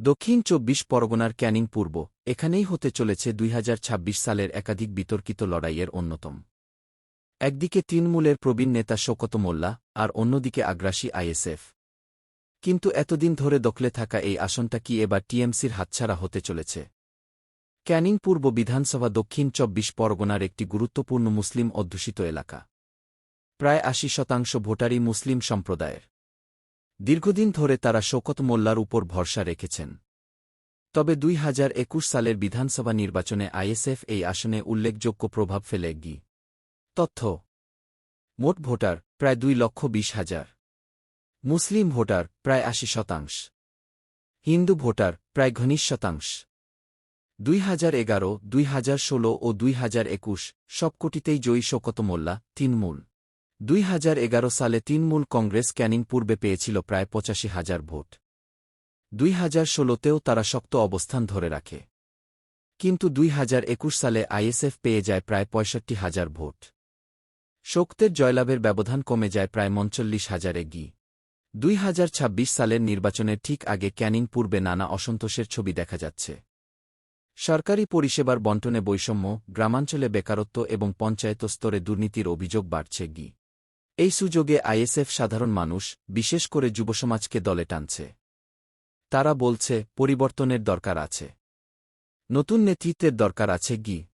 দক্ষিণ চব্বিশ পরগনার ক্যানিং পূর্ব, এখানেই হতে চলেছে দুই হাজার ছাব্বিশ সালের একাধিক বিতর্কিত লড়াইয়ের অন্যতম। একদিকে তৃণমূলের প্রবীণ নেতা শোকত মোল্লা আর অন্যদিকে আগ্রাসী আইএসএফ। কিন্তু এতদিন ধরে দখলে থাকা এই আসনটা কি এবার টিএমসির হাতছাড়া হতে চলেছে? ক্যানিং পূর্ব বিধানসভা দক্ষিণ চব্বিশ পরগনার একটি গুরুত্বপূর্ণ মুসলিম অধ্যুষিত এলাকা। প্রায় আশি শতাংশ ভোটারই মুসলিম সম্প্রদায়ের। দীর্ঘদিন ধরে তারা শোকত মোল্লার উপর ভরসা রেখেছেন। তবে দুই হাজার একুশ সালের বিধানসভা নির্বাচনে আইএসএফ এই আসনে উল্লেখযোগ্য প্রভাব ফেলে গি তথ্য, মোট ভোটার প্রায় দুই লক্ষ বিশ হাজার। মুসলিম ভোটার প্রায় আশি শতাংশ। হিন্দু ভোটার প্রায় ঘনিশ শতাংশ। দুই হাজার এগারো, দুই হাজার ষোলো ও দুই হাজার একুশ সবকটিতেই জয়ী শোকত মোল্লা তিনমূল দুই হাজার এগারো সালে তৃণমূল কংগ্রেস ক্যানিং পূর্বে পেয়েছিল প্রায় পঁচাশি হাজার ভোট। দুই হাজার ষোলোতেও তারা শক্ত অবস্থান ধরে রাখে। কিন্তু দুই হাজার একুশ সালে আইএসএফ পেয়ে যায় প্রায় পঁয়ষট্টি হাজার ভোট। শক্তের জয়লাভের ব্যবধান কমে যায় প্রায় মঞ্চল্লিশ হাজারে গি। দুই হাজার ছাব্বিশ সালের নির্বাচনের ঠিক আগে ক্যানিং পূর্বে নানা অসন্তোষের ছবি দেখা যাচ্ছে। সরকারি পরিষেবার বন্টনে বৈষম্য, গ্রামাঞ্চলে বেকারত্ব এবং পঞ্চায়েত স্তরে দুর্নীতির অভিযোগ বাড়ছে গি। এই সুযোগে আইএসএফ সাধারণ মানুষ, বিশেষ করে যুবসমাজকে দলে টানছে। তারা বলছে, পরিবর্তনের দরকার আছে। নতুন নেতৃত্বের দরকার আছে গি।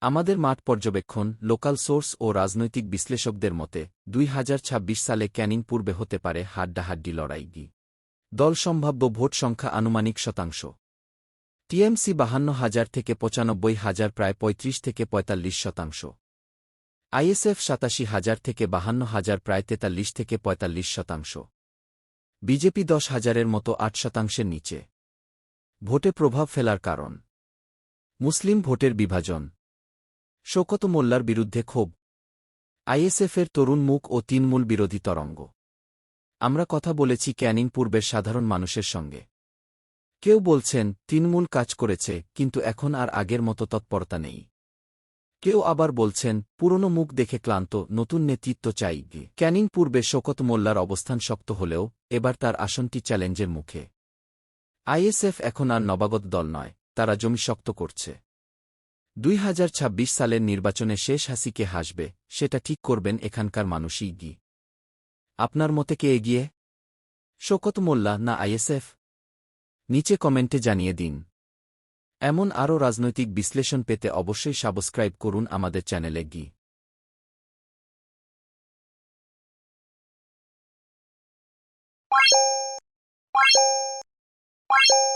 আমাদের মাঠ পর্যবেক্ষণ, লোকাল সোর্স ও রাজনৈতিক বিশ্লেষকদের মতে, দুই হাজার ছাব্বিশ সালে ক্যানিং পূর্বে হতে পারে হাড্ডাহাড্ডি লড়াই গি। দল সম্ভাব্য ভোট সংখ্যা আনুমানিক শতাংশ। টিএমসি বাহান্ন হাজার থেকে পঁচানব্বই হাজার প্রায় পঁয়ত্রিশ থেকে পঁয়তাল্লিশ শতাংশ। আইএসএফ সাতাশি হাজার থেকে বাহান্ন হাজার, প্রায় তেতাল্লিশ থেকে পঁয়তাল্লিশ শতাংশ। বিজেপি দশ হাজারের মতো আট শতাংশের নিচে। ভোটে প্রভাব ফেলার কারণ। মুসলিম ভোটের বিভাজন। শোকত মোল্লার বিরুদ্ধে ক্ষোভ। আইএসএফের তরুণ মুখ ও তিনমূল বিরোধী তরঙ্গ। আমরা কথা বলেছি ক্যানিং পূর্বের সাধারণ মানুষের সঙ্গে। কেউ বলছেন, তৃণমূল কাজ করেছে, কিন্তু এখন আর আগের মতো তৎপরতা নেই। কেউ আবার বলছেন, পুরনো মুখ দেখে ক্লান্ত, নতুন নেতৃত্ব চাই। ক্যানিং পূর্বে শোকত মোল্লার অবস্থান শক্ত হলেও, এবার তার আসনটি চ্যালেঞ্জের মুখে। আইএসএফ এখন আর নবাগত দল নয়, তারা জমি শক্ত করছে। দুই হাজার ছাব্বিশ সালের নির্বাচনে শেষ হাসিকে হাসবে, সেটা ঠিক করবেন এখানকার মানুষই। গি আপনার মতে কে এগিয়ে? শোকত মোল্লা, না আইএসএফ? নিচে কমেন্টে জানিয়ে দিন। এমন আরও রাজনৈতিক বিশ্লেষণ পেতে অবশ্যই সাবস্ক্রাইব করুন আমাদের চ্যানেলে গিয়ে Bye.